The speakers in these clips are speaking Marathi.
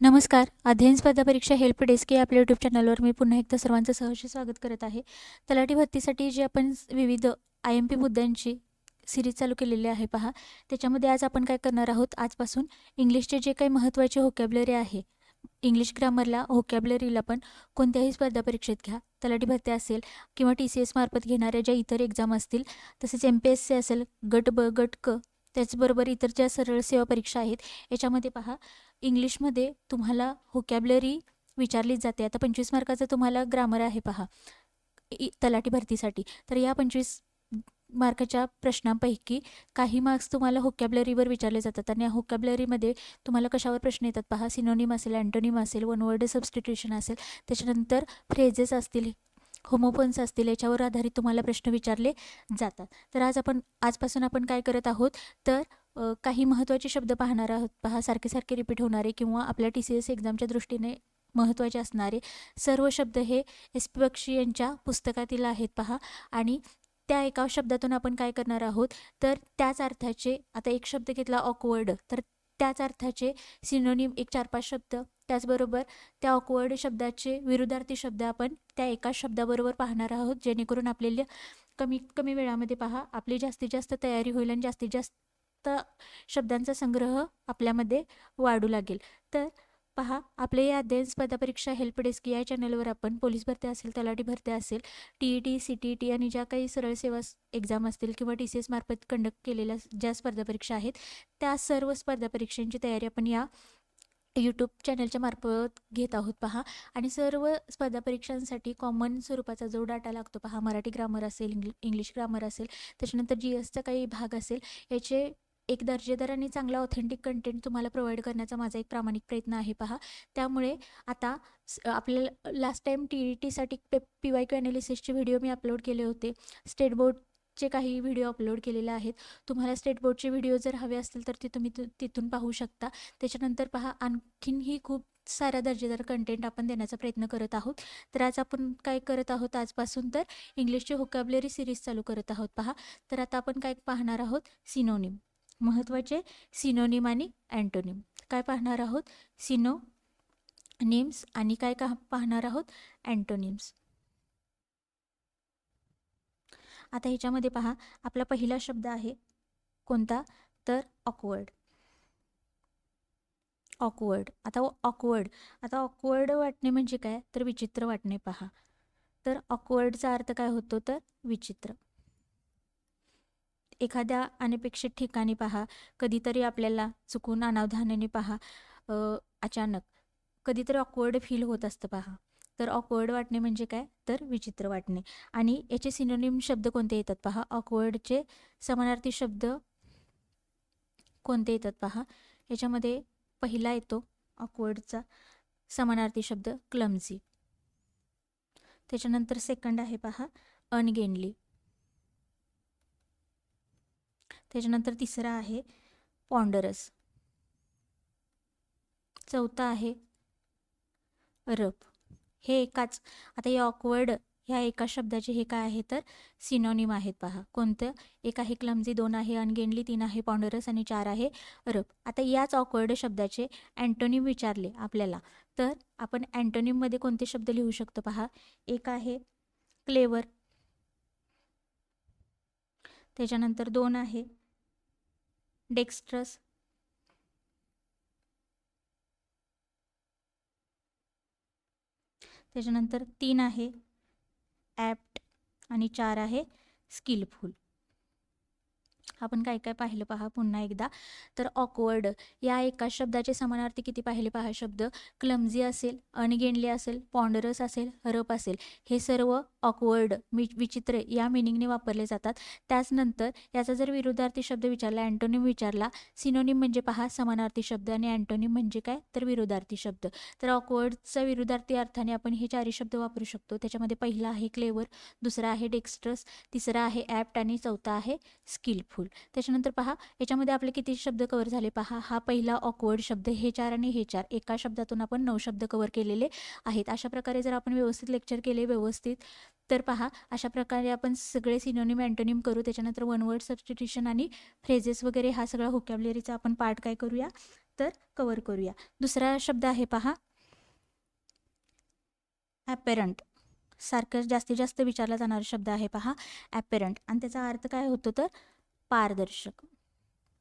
नमस्कार. अध्ययन स्पर्धा परीक्षा हेल्प डेस्क या आपल्या यूट्यूब चॅनलवर मी पुन्हा एकदा सर्वांचं सहर्ष स्वागत करत आहे. तलाठी भरतीसाठी जे आपण विविध आय एम पी मुद्द्यांची सिरीज चालू केलेली आहे पहा. त्याच्यामध्ये आज आपण काय करणार आहोत? आजपासून इंग्लिशचे जे काही महत्त्वाचे होकॅबलरी आहे इंग्लिश ग्रामरला होकॅबलरीला पण कोणत्याही स्पर्धा परीक्षेत घ्या. तलाठी भरती असेल किंवा टी सी एस मार्फत घेणाऱ्या ज्या इतर एक्झाम असतील तसेच एम पी एस सी असेल गट ब गट क त्याचबरोबर इतर ज्या सरळ सेवा परीक्षा आहेत याच्यामध्ये पहा. इंग्लिशमध्ये तुम्हाला होकॅबलरी विचारलीच जाते. आता पंचवीस मार्काचं तुम्हाला ग्रामर आहे पहा. इ- तलाठी भरतीसाठी. तर या पंचवीस मार्काच्या प्रश्नांपैकी काही मार्क्स तुम्हाला होकॅबलरीवर विचारले जातात. आणि या होकॅबलरीमध्ये तुम्हाला कशावर प्रश्न येतात पहा? सिनोनिम असेल अँटोनिम असेल वन वर्ड सबस्टिट्यूशन असेल. त्याच्यानंतर फ्रेजेस असतील होमोपन्स असतील याच्यावर आधारित तुम्हाला प्रश्न विचारले जातात. तर आज आपण आजपासून आपण काय करत आहोत? तर काही महत्त्वाचे शब्द पाहणार आहोत पहा सारखे सारखे रिपीट होणारे किंवा आपल्या टी सी एस एक्झामच्या दृष्टीने महत्त्वाचे असणारे सर्व शब्द हे एस पी बक्षी यांच्या पुस्तकातील आहेत पहा. आणि त्या एका शब्दातून आपण काय करणार आहोत तर त्याच अर्थाचे आता एक शब्द घेतला ऑकवर्ड तर त्याच अर्थाचे सिनोनिम एक चार पाच शब्द. त्याचबरोबर त्या ऑकवर्ड शब्दाचे विरुद्धार्थी शब्द आपण त्या एका शब्दाबरोबर पाहणार आहोत जेणेकरून आपल्याला कमीत कमी वेळामध्ये पहा आपली जास्तीत जास्त तयारी होईल आणि जास्तीत जास्त शब्दांचा संग्रह आपल्यामध्ये वाढू लागेल. तर पहा आपले या अध्ययन स्पर्धा परीक्षा हेल्प डेस्क या चॅनलवर आपण पोलीस भरत्या असेल तलाठी भरत्या असेल T E T C T E T आणि ज्या काही सरळ सेवा एक्झाम असतील किंवा टी सी एस मार्फत कंडक्ट केलेल्या ज्या स्पर्धा परीक्षा आहेत त्या सर्व स्पर्धा परीक्षांची तयारी आपण या यूट्यूब चॅनलच्या मार्फत घेत आहोत पहा. आणि सर्व स्पर्धा परीक्षांसाठी कॉमन स्वरूपाचा जो डाटा लागतो पहा मराठी ग्रामर असेल इंग्लि इंग्लिश ग्रामर असेल त्याच्यानंतर जी एसचा काही भाग असेल याचे एक दर्जेदार आणि चांगला ऑथेंटिक कंटेंट तुम्हाला प्रोव्हाइड करण्याचा माझा एक प्रामाणिक प्रयत्न आहे पहा. त्यामुळे आता आपल्याला लास्ट टाईम टी ई टीसाठी पे पी वाय क्यू ॲनालिसिसचे व्हिडिओ मी अपलोड केले होते. स्टेट बोर्डचे काही व्हिडिओ अपलोड केलेले आहेत. तुम्हाला स्टेट बोर्डचे व्हिडिओ जर हवे असतील तर ते तुम्ही तिथून पाहू शकता. त्याच्यानंतर पहा आणखीनही खूप सारा दर्जेदार कंटेंट आपण देण्याचा प्रयत्न करत आहोत. तर आज आपण काय करत आहोत? आजपासून तर इंग्लिशची होकॅबलरी सिरीज चालू करत आहोत पहा. तर आता आपण काय पाहणार आहोत? सिनोनिम महत्त्वाचे सिनोनिम आणि अँटोनिम. काय पाहणार आहोत? सिनो निम्स आणि काय का पाहणार आहोत? अँटोनिम्स. आता ह्याच्यामध्ये पहा आपला पहिला शब्द आहे कोणता? तर ऑकवर्ड ऑकवर्ड आता ऑकवर्ड आता ऑकवर्ड वाटणे म्हणजे काय? तर विचित्र वाटणे पहा. तर ऑकवर्डचा अर्थ काय होतो? तर विचित्र. एखाद्या अनपेक्षित ठिकाणी पहा कधीतरी आपल्याला चुकून अनावधानाने पहा. अचानक कधीतरी ऑकवर्ड फील होत असतं पहा. तर ऑकवर्ड वाटणे म्हणजे काय? तर विचित्र वाटणे. आणि याचे सिनोनिम शब्द कोणते येतात पहा? ऑकवर्डचे समानार्थी शब्द कोणते येतात पहा? याच्यामध्ये पहिला येतो ऑकवर्डचा समानार्थी शब्द क्लमझी त्याच्यानंतर सेकंड आहे पहा अनगेनली त्याच्यानंतर तिसरा आहे पॉन्डरस. चौथा आहे रप हे एकाच आता या ऑकवर्ड ह्या एका शब्दाचे हे काय आहे तर सिनोनिम आहेत पहा. कोणतं? एक आहे क्लमझी दोन आहे अनगेनली तीन आहे पॉन्डरस आणि चार आहे रप आता याच ऑकवर्ड शब्दाचे अँटोनिम विचारले आपल्याला. तर आपण अँटोनिममध्ये कोणते शब्द लिहू शकतो पहा? एक आहे क्लेवर त्याच्यानंतर दोन आहे डेक्स्ट्रस त्याच्यानंतर तीन आहे ॲप्ट आणि चार आहे स्किलफुल आपण काय काय पाहिलं पहा पुन्हा एकदा. तर ऑकवर्ड या एका शब्दाचे समानार्थी किती पाहिले पहा शब्द? क्लमझी असेल अनगेंडली असेल पॉन्डरस असेल हरप असेल. हे सर्व ऑकवर्ड मि विचित्र या मिनिंगने वापरले जातात. त्याचनंतर याचा जर विरुद्धार्थी शब्द विचारला अँटोनिम विचारला सिनोनिम म्हणजे पहा समानार्थी शब्द आणि अँटोनिम म्हणजे काय? तर विरुद्धार्थी शब्द. तर ऑकवर्डचा विरुद्धार्थी अर्थाने आपण हे चारही शब्द वापरू शकतो. त्याच्यामध्ये पहिला आहे क्लेवर दुसरा आहे डेक्स्ट्रस तिसरा आहे ॲप्ट आणि चौथा आहे स्किलफुल त्याच्यानंतर पहा याच्यामध्ये आपले किती शब्द कवर झाले पहा. हा पहिला ऑकवर्ड शब्द हे चार आणि हे चार. एका शब्दातून आपण नऊ शब्द कवर केलेले आहेत. अशा प्रकारे जर आपण व्यवस्थित लेक्चर केले व्यवस्थित तर पहा अशा प्रकारे आपण सगळे सिनोनिम अँटोनिम करू. त्याच्यानंतर वन वर्ड सबस्टिट्युशन आणि फ्रेजेस वगैरे हा सगळा होकॅबलरीचा आपण पार्ट काय करूया? तर कवर करूया. दुसरा शब्द आहे पहा ॲपेरंट सारखं जास्तीत जास्त विचारला जाणारा शब्द आहे पहा ॲपेरंट आणि त्याचा अर्थ काय होतो तर पारदर्शक.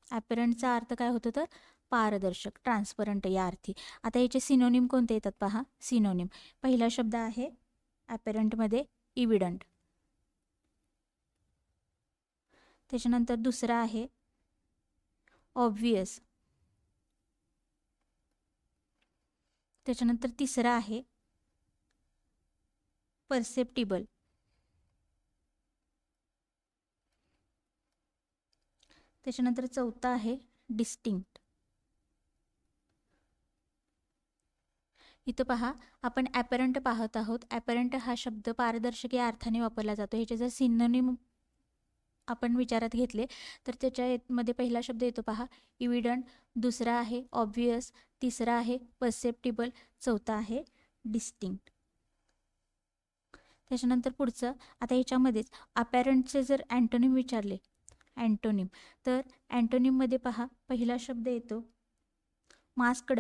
ॲपेरंटचा अर्थ काय होतो तर? पारदर्शक ट्रान्सपरंट या अर्थी. आता याचे सिनोनिम कोणते येतात पहा? सिनोनिम पहिला शब्द आहे ॲपेरंटमध्ये इव्हिडंट त्याच्यानंतर दुसरा आहे ऑब्वियस त्याच्यानंतर तिसरा आहे परसेप्टिबल त्याच्यानंतर चौथा आहे डिस्टिंक्ट इथं पहा आपण ॲपरंट पाहत आहोत. ॲपरंट हा शब्द पारदर्शक या अर्थाने वापरला जातो. ह्याचे जर सिनोनिम आपण विचारात घेतले तर त्याच्यामध्ये पहिला शब्द येतो पहा. इव्हिडंट दुसरा आहे. ऑब्वियस तिसरा आहे. परसेप्टिबल चौथा आहे. डिस्टिंक्ट त्याच्यानंतर पुढचं आता ह्याच्यामध्येच अपॅरंटचे जर अँटोनिम विचारले अँटोनिम. तर अँटोनिममध्ये पहा पहिला शब्द येतो. मास्कड.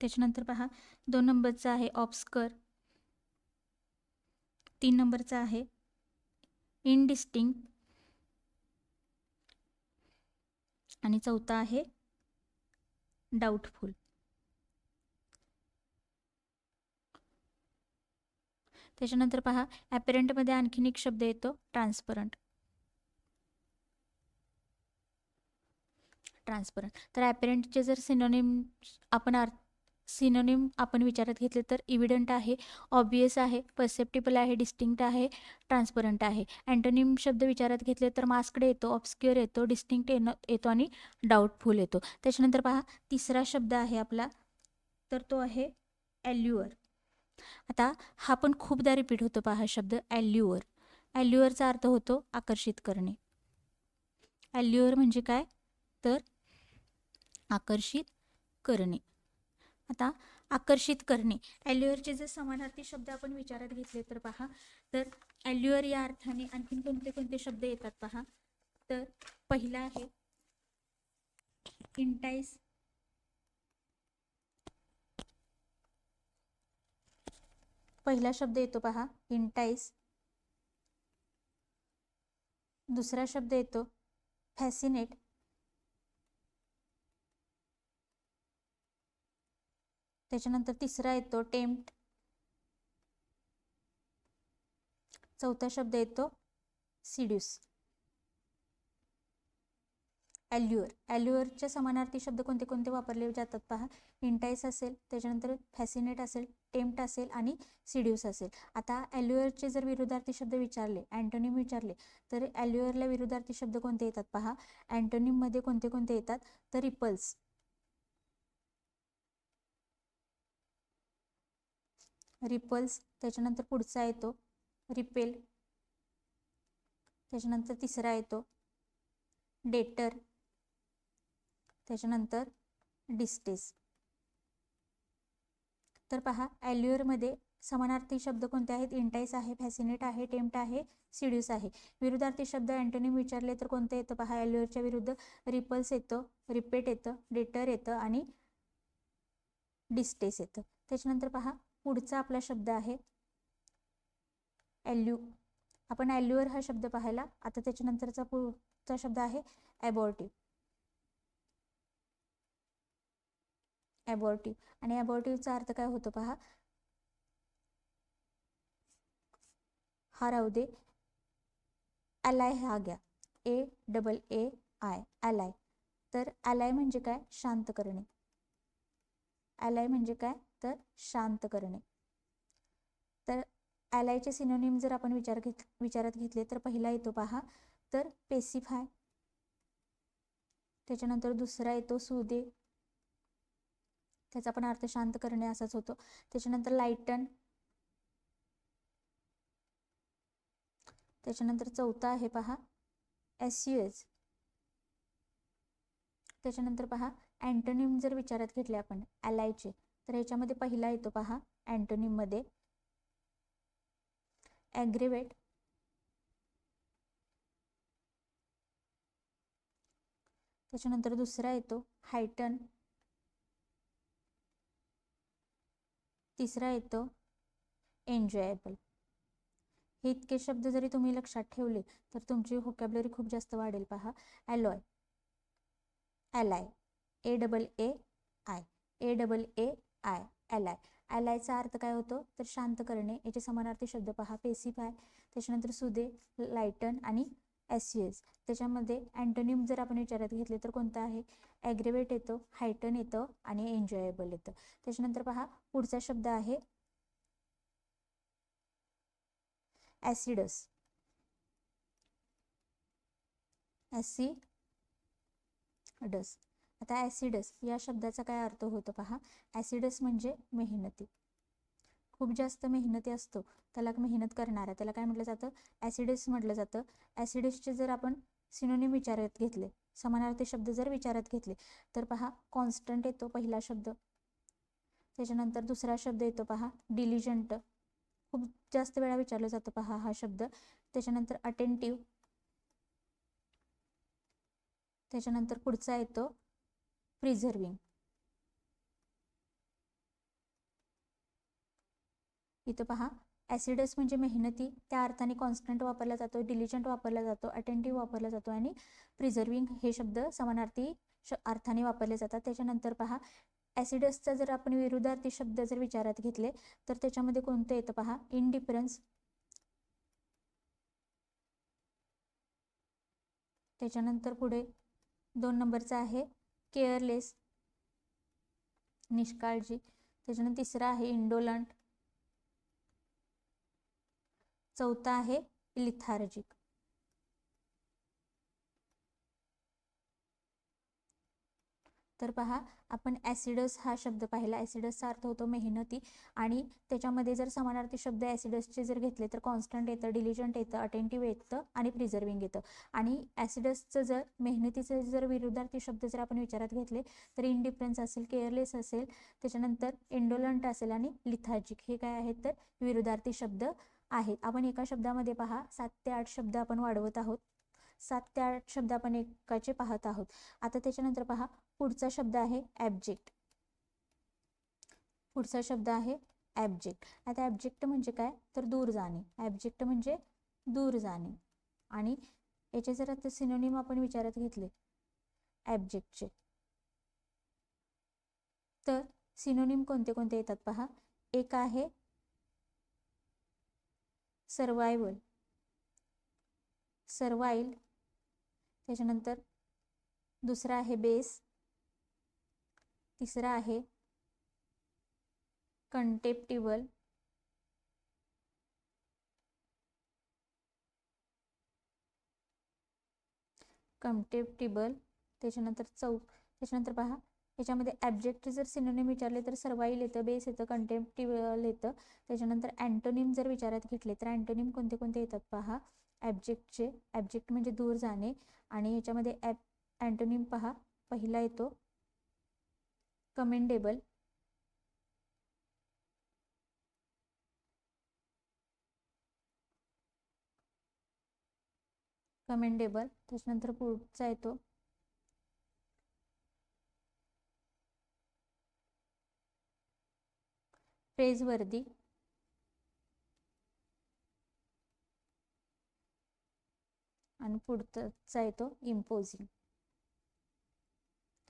त्याच्यानंतर पहा दोन नंबरचा आहे ऑप्स्कर. तीन नंबरचा आहे इनडिस्टिंग आणि चौथा आहे डाऊटफुल त्याच्यानंतर पहा ॲपेरंटमध्ये आणखीन एक शब्द येतो ट्रान्सपरंट ट्रान्सपरंट तर ॲपेरंटचे जर सिनोनिम आपण अर्थ सिनोनिम आपण विचारात घेतले तर इव्हिडंट आहे ऑब्वियस आहे परसेप्टिबल आहे डिस्टिंक्ट आहे ट्रान्सपरंट आहे. अँटोनिम शब्द विचारात घेतले तर मास्कडे येतो ऑब्स्क्युअर येतो डिस्टिंक्ट येतो आणि डाऊटफुल येतो. त्याच्यानंतर पहा तिसरा शब्द आहे आपला तर तो आहे ॲल्युअर आता हा पण खूपदा रिपीट होतो पहा शब्द ॲल्युअर ॲल्युअरचा अर्थ होतो आकर्षित करणे. ॲल्युअर म्हणजे काय? तर आकर्षित करणे. आता आकर्षित करणे. ॲल्युअरचे जर समानार्थी शब्द आपण विचारात घेतले तर पहा तर ॲल्युअर या अर्थाने आणखीन कोणते कोणते शब्द येतात पहा. तर पहिला आहे इंटाईस पहिला शब्द येतो पहा. इंटाईस दुसरा शब्द येतो. फॅसिनेट त्याच्यानंतर तिसरा येतो. टेम्प्ट चौथा शब्द येतो. सिड्यूस ॲल्युअर ॲल्युअरच्या समानार्थी शब्द कोणते कोणते वापरले जातात पहा. इंटाईस असेल त्याच्यानंतर फॅसिनेट असेल टेम्प्ट असेल आणि सिड्यूस असेल. आता ॲल्युअरचे जर विरुद्धार्थी शब्द विचारले अँटोनिम विचारले तर ॲल्युअरला विरुद्धार्थी शब्द कोणते येतात पहा. अँटोनिममध्ये कोणते कोणते येतात? तर रिपल्स रिपल्स त्याच्यानंतर पुढचा येतो. रिपेल त्याच्यानंतर तिसरा येतो. डेटर त्याच्यानंतर डिस्टेस. तर पहा ॲल्युअरमध्ये समानार्थी शब्द कोणते आहेत? इंटाईस आहे फॅसिनेट आहे टेम्प्ट आहे सिड्यूस आहे. विरुद्धार्थी शब्द अँटोनिम विचारले तर कोणतं येतं? पहा ॲल्युअरच्या विरुद्ध रिपल्स येतं रिपेट येतं डेटर येतं आणि डिस्टेस येतं. त्याच्यानंतर पहा पुढचा आपला शब्द आहे ॲल्यू आपण ॲल्युअर हा शब्द पाहायला आता त्याच्यानंतरचा पुढचा शब्द आहे ॲबॉर्टिव्ह ॲबॉर्टिव्ह आणि ॲबॉर्टिव्हचा अर्थ काय होतो पहा? हा राहू दे. अलाय हा घ्या. ए डबल ए आय अलाय तर अलाय म्हणजे काय? शांत करणे. अलाय म्हणजे काय? तर शांत करणे. तर अलायचे सिनोनिम जर आपण विचार घेत विचारात घेतले तर पहिला येतो पहा. तर पेसिफाय त्याच्यानंतर दुसरा येतो सुदे. त्याचा पण अर्थ शांत करणे असाच होतो. त्याच्यानंतर लाईटन त्याच्यानंतर चौथा आहे पहा एस यू एस त्याच्यानंतर पहा अँटोनिम जर विचारात घेतले आपण अलायचे तर याच्यामध्ये पहिला येतो पहा अँटोनिममध्ये ॲग्रिवेट त्याच्यानंतर दुसरा येतो हायटन तिसरा येतो एन्जॉयबल हे इतके शब्द जरी तुम्ही लक्षात ठेवले तर तुमची व्होकॅबलरी खूप जास्त वाढेल. पहा alloy ally A double A I A double A I ally ॲलायचा अर्थ काय होतो? तर शांत करणे. याचे समानार्थी शब्द पहा पेसिफाय त्याच्यानंतर सुदे लायटन आणि एस त्याच्यामध्ये अँटोनिम जर आपण विचारात घेतले तर कोणतं आहे? ॲग्रेवेट येतं हायटन येतं आणि एन्जॉयबल येतं. त्याच्यानंतर पहा पुढचा शब्द आहे ॲसिडस ॲसिडस आता ॲसिडस या शब्दाचा काय अर्थ होतो पहा? ॲसिडस म्हणजे मेहनती. खूप जास्त मेहनती असतो त्याला मेहनत करणारा. त्याला काय म्हटलं जातं? ॲसिडिस म्हटलं जातं. ॲसिडिसचे जर आपण सिनोनिम विचारात घेतले समानार्थी शब्द जर विचारात घेतले तर पहा कॉन्स्टंट येतो पहिला शब्द. त्याच्यानंतर दुसरा शब्द येतो पहा डिलिजंट खूप जास्त वेळा विचारलं जातं पहा हा शब्द. त्याच्यानंतर अटेंटिव्ह त्याच्यानंतर पुढचा येतो प्रिझर्विंग इथं पहा. ॲसिडस म्हणजे मेहनती त्या अर्थाने कॉन्स्टंट वापरला जातो डिलिजंट वापरला जातो अटेंटिव्ह वापरला जातो आणि प्रिझर्विंग हे शब्द समानार्थी श अर्थाने वापरले जातात. त्याच्यानंतर पहा ॲसिडसचा जर आपण विरुद्धार्थी शब्द जर विचारात घेतले तर त्याच्यामध्ये कोणतं येतं पहा? इनडिफरन्स त्याच्यानंतर पुढे दोन नंबरचा आहे केअरलेस निष्काळजी. त्याच्यानंतर तिसरा आहे इंडोलंट चौथा आहे लिथार्जिक तर पहा आपण ॲसिडस हा शब्द पाहिला. ॲसिडसचा अर्थ होतो मेहनती आणि त्याच्यामध्ये जर समानार्थी शब्द ॲसिडसचे जर घेतले तर कॉन्स्टंट येतं डिलिजंट येतं अटेंटिव्ह येतं आणि प्रिझर्विंग येतं. आणि ॲसिडसचं जर मेहनतीचे जर विरुद्धार्थी शब्द जर आपण विचारात घेतले तर इनडिफरन्स असेल केअरलेस असेल त्याच्यानंतर इंडोलंट असेल आणि लिथार्जिक हे काय आहेत तर विरुद्धार्थी शब्द आहेत आपण एका शब्दामध्ये पहा सात ते आठ शब्द आपण वाढवत आहोत. सात ते आठ शब्द आपण एकाचे पाहत आहोत. आता त्याच्यानंतर पहा पुढचा शब्द आहे ॲब्जेक्ट पुढचा शब्द आहे ॲब्जेक्ट आता ॲब्जेक्ट म्हणजे काय? तर दूर जाणे. ॲब्जेक्ट म्हणजे दूर जाणे. आणि याचे जर आता सिनोनिम आपण विचारात घेतले ॲब्जेक्टचे तर सिनोनिम कोणते कोणते येतात पहा? एक आहे सर्वायवल. सर्वाईल. त्याच्यानंतर दुसरा आहे बेस. तिसरा आहे कंटेप्टिबल. कंटेप्टिबल. त्याच्यानंतर चौक. त्याच्यानंतर पहा याच्यामध्ये ॲब्जेक्टचे जर सिनोनिम विचारले तर सर्वाईल येतं बेस येतं कंटेम्प्टिवल येतं त्याच्यानंतर अँटोनिम जर विचारात घेतले तर अँटोनिम कोणते कोणते येतात पहा? ॲब्जेक्टचे ॲब्जेक्ट म्हणजे दूर जाणे. आणि याच्यामध्ये ॲप अँटोनिम पहा. पहिला येतो. कमेंडेबल कमेंडेबल त्याच्यानंतर पुढचा येतो. प्रेजवर्दी आणि पुढचा येतो इम्पोजिंग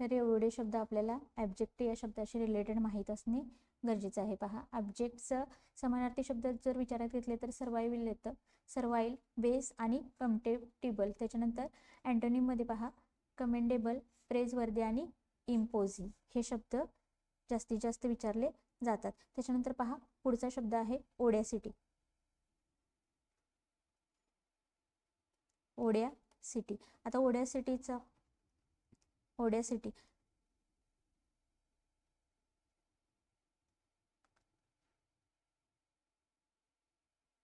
तर एवढे शब्द आपल्याला ॲब्जेक्ट या शब्दाशी रिलेटेड माहीत असणे गरजेचं आहे. पहा ॲब्जेक्टचं समानार्थी शब्द जर विचारात घेतले तर सर्वाईव्हिल येतं. सर्वाईल बेस आणि कम्टेप्टिबल त्याच्यानंतर अँटोनिममध्ये पहा कमेंडेबल प्रेजवर्दी आणि इम्पोजिंग हे शब्द जास्तीत जास्त विचारले जातात. त्याच्यानंतर पहा पुढचा शब्द आहे ओड्यासिटी. ओड्या सिटी आता ओड्या सिटीचा ओड्या सिटी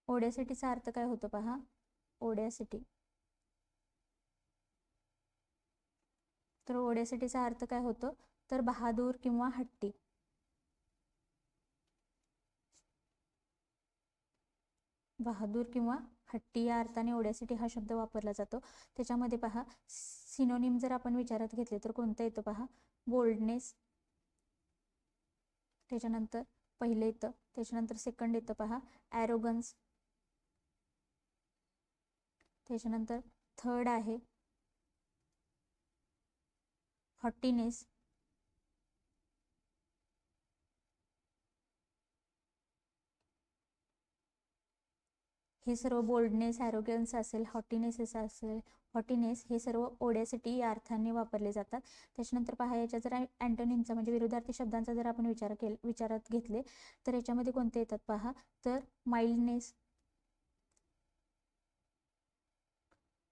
ओड्या सिटीचा अर्थ काय होतो पहा? ओड्या सिटी तर ओड्या सिटीचा अर्थ काय होतो? तर बहादूर किंवा हट्टी. बहादूर किंवा हट्टी या अर्थाने ओढ्यासाठी हा शब्द वापरला जातो. त्याच्यामध्ये पहा सिनोनिम जर आपण विचारात घेतले तर कोणतं येतं पहा? बोल्डनेस त्याच्यानंतर पहिलं येतं. त्याच्यानंतर सेकंड येतं पहा. ॲरोगन्स त्याच्यानंतर थर्ड आहे. हॉटीनेस हे सर्व बोल्डनेस ॲरोगन्स असेल हॉटीनेसेस असेल हॉटीनेस हे सर्व ओढ्यासाठी या अर्थाने वापरले जातात. त्याच्यानंतर पहा याच्या जर अँटोनिमचा म्हणजे विरोधार्थी शब्दांचा जर आपण विचार केल विचारात घेतले तर याच्यामध्ये कोणते येतात पहा? तर माइल्डनेस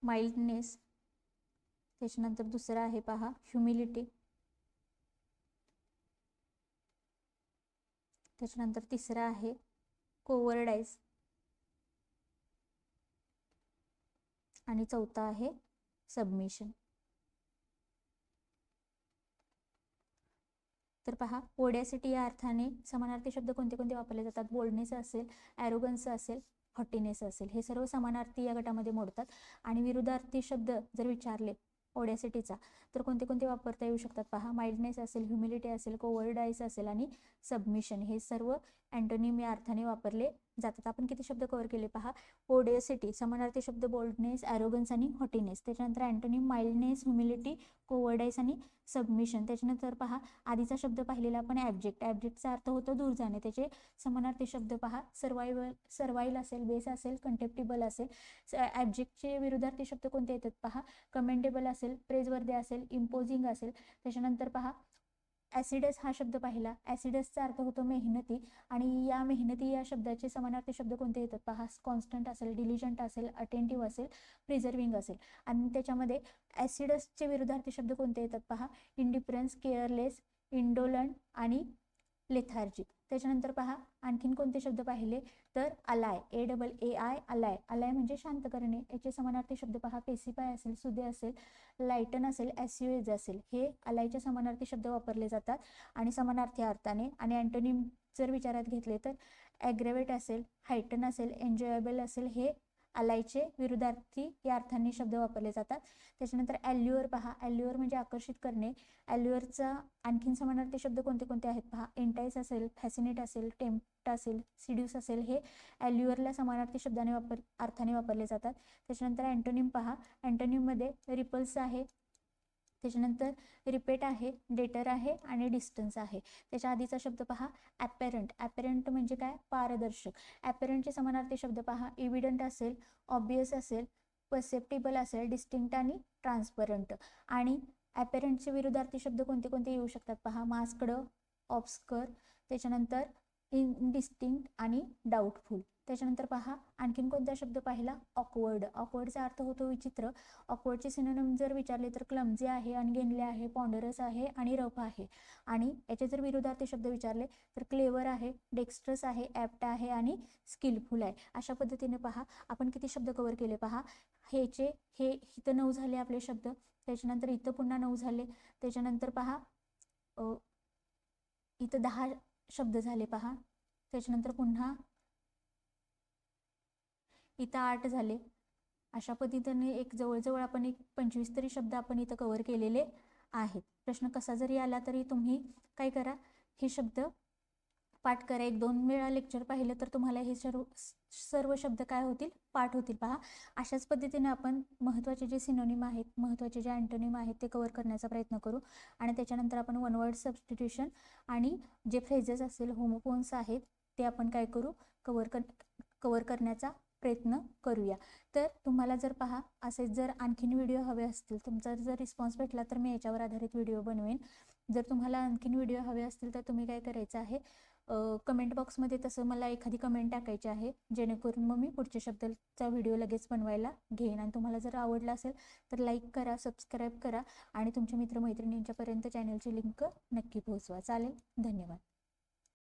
माइल्डनेस त्याच्यानंतर दुसरं आहे पहा ह्युमिलिटी त्याच्यानंतर तिसरं आहे कोवर्डाईज आणि चौथा आहे सबमिशन तर पहा ओड्यासिटी या अर्थाने समानार्थी शब्द कोणते कोणते वापरले जातात? बोल्डनेस असेल ॲरोगन्स असेल हॉटीनेस असेल. हे सर्व समानार्थी या गटामध्ये मोडतात. आणि विरुद्धार्थी शब्द जर विचारले ओड्यासिटीचा तर कोणते कोणते वापरता येऊ शकतात? पहा माइल्डनेस असेल ह्युमिलिटी असेल कोवर्डाईस असेल आणि सबमिशन हे सर्व अँटोनिम या अर्थाने वापरले जातात. आपण किती शब्द कव्हर केले पहा? ओडेसिटी समानार्थी शब्द बोल्डनेस ॲरोगन्स आणि हॉटीनेस त्याच्यानंतर अँटोनिम माइल्डनेस ह्युमिलिटी कोवर्डाईस आणि सबमिशन त्याच्यानंतर पहा आधीचा शब्द पाहिलेला आपण ॲब्जेक्ट ॲब्जेक्टचा अर्थ होतो दूर जाणे त्याचे समानार्थी शब्द पहा सर्वायवल सर्वाईल असेल बेस असेल कंटेप्टिबल असेल. ॲब्जेक्टचे विरुद्धार्थी शब्द कोणते येतात पहा? कमेंडेबल असेल प्रेजवर्दे असेल इम्पोजिंग असेल. त्याच्यानंतर पहा ॲसिडस हा शब्द पाहिला. ॲसिडसचा अर्थ होतो मेहनती आणि या मेहनती या शब्दाचे समानार्थी शब्द कोणते येतात? पहा कॉन्स्टंट असेल डिलिजंट असेल अटेंटिव्ह असेल प्रिझर्विंग असेल. आणि त्याच्यामध्ये ॲसिडसचे विरुद्धार्थी शब्द कोणते येतात? पहा इंडिफरन्स केअरलेस इंडोलंट आणि लेथार्जिक त्याच्यानंतर पहा आणखीन कोणते शब्द पाहिले? तर अलाय ए डबल ए आय अलाय. अलाय म्हणजे शांत करणे. याचे समानार्थी शब्द पहा पेसिफाय असेल सुदे असेल लायटन असेल एज असेल. हे अलायचे समानार्थी शब्द वापरले जातात आणि समानार्थी अर्थाने. आणि अँटोनिम जर विचारात घेतले तर ॲग्रेवेट असेल हायटन असेल एन्जॉयबल असेल हे अलायचे विरुद्धार्थी या अर्थाने शब्द वापरले जातात. त्याच्यानंतर ॲल्युअर पहा. ॲल्युअर म्हणजे आकर्षित करणे. ॲल्युअरचा आणखीन समानार्थी शब्द कोणते कोणते आहेत? पहा. एंटाईस असेल फॅसिनेट असेल टेम्प्ट असेल सिड्यूस असेल. हे ॲल्युअरला समानार्थी शब्दाने वापर अर्थाने वापरले जातात. त्याच्यानंतर अँटोनिम पहा. अँटोनिममध्ये रिपल्स आहे. त्याच्यानंतर रिपेट आहे डेटर आहे आणि डिस्टन्स आहे. त्याच्या आधीचा शब्द पहा ॲपेरंट ॲपेरंट म्हणजे काय? पारदर्शक. ॲपेरंटचे समानार्थी शब्द पहा इव्हिडंट असेल ऑबियस असेल परसेप्टेबल असेल डिस्टिंक्ट आणि ट्रान्सपरंट आणि ॲपेरंटचे विरुद्धार्थी शब्द कोणते कोणते येऊ शकतात पहा? मास्कड ऑब्स्कर त्याच्यानंतर इनडिस्टिंक्ट आणि डाऊटफुल त्याच्यानंतर पहा आणखीन कोणता शब्द पाहिला? ऑकवर्ड ऑकवर्डचा अर्थ होतो विचित्र. ऑकवर्डचे सिनोनिम जर विचारले तर क्लमजे आहे अनगेनले आहे पॉन्डरस आहे आणि रफ आहे. आणि याचे जर विरोधार्थी शब्द विचारले तर क्लेवर आहे डेक्स्ट्रस आहे ॲप्ट आहे आणि स्किलफुल आहे. अशा पद्धतीने पहा आपण किती शब्द कवर केले पहा? हेचे हे इथं नऊ झाले आपले शब्द. त्याच्यानंतर इथं पुन्हा नऊ झाले. त्याच्यानंतर पहा इथं दहा शब्द झाले पहा. त्याच्यानंतर पुन्हा इथं आठ झाले. अशा पद्धतीने एक जवळजवळ आपण एक पंचवीस तरी शब्द आपण इथं कवर केलेले आहेत. प्रश्न कसा जरी आला तरी तुम्ही काय करा हे शब्द पाठ करा. एक दोन वेळा लेक्चर पाहिलं तर तुम्हाला हे सर्व सर्व शब्द काय होतील? पाठ होतील. पहा. अशाच पद्धतीने आपण महत्त्वाचे जे सिनोनिम आहेत महत्त्वाचे जे अँटोनिम आहेत ते कवर करण्याचा प्रयत्न करू. आणि त्याच्यानंतर आपण वन वर्ड सबस्टिट्यूशन आणि जे फ्रेजेस असेल होमोफोन्स आहेत ते आपण काय करू? कवर कर कवर करण्याचा प्रयत्न करूया. तर तुम्हाला जर पहा असे जर आणखीन व्हिडिओ हवे असतील तुमचा जर रिस्पॉन्स भेटला तर मी याच्यावर आधारित व्हिडिओ बनवेन. जर तुम्हाला आणखीन व्हिडिओ हवे असतील तर तुम्ही काय करायचं आहे? कमेंट बॉक्समध्ये तसं मला एखादी कमेंट टाकायची आहे जेणेकरून मग मी पुढच्या शब्दाचा व्हिडिओ लगेच बनवायला घेईन. आणि तुम्हाला जर आवडला असेल तर लाईक करा सबस्क्राईब करा आणि तुमच्या मित्रमैत्रिणींच्यापर्यंत चॅनलची लिंक नक्की पोहोचवा. चालेल? धन्यवाद.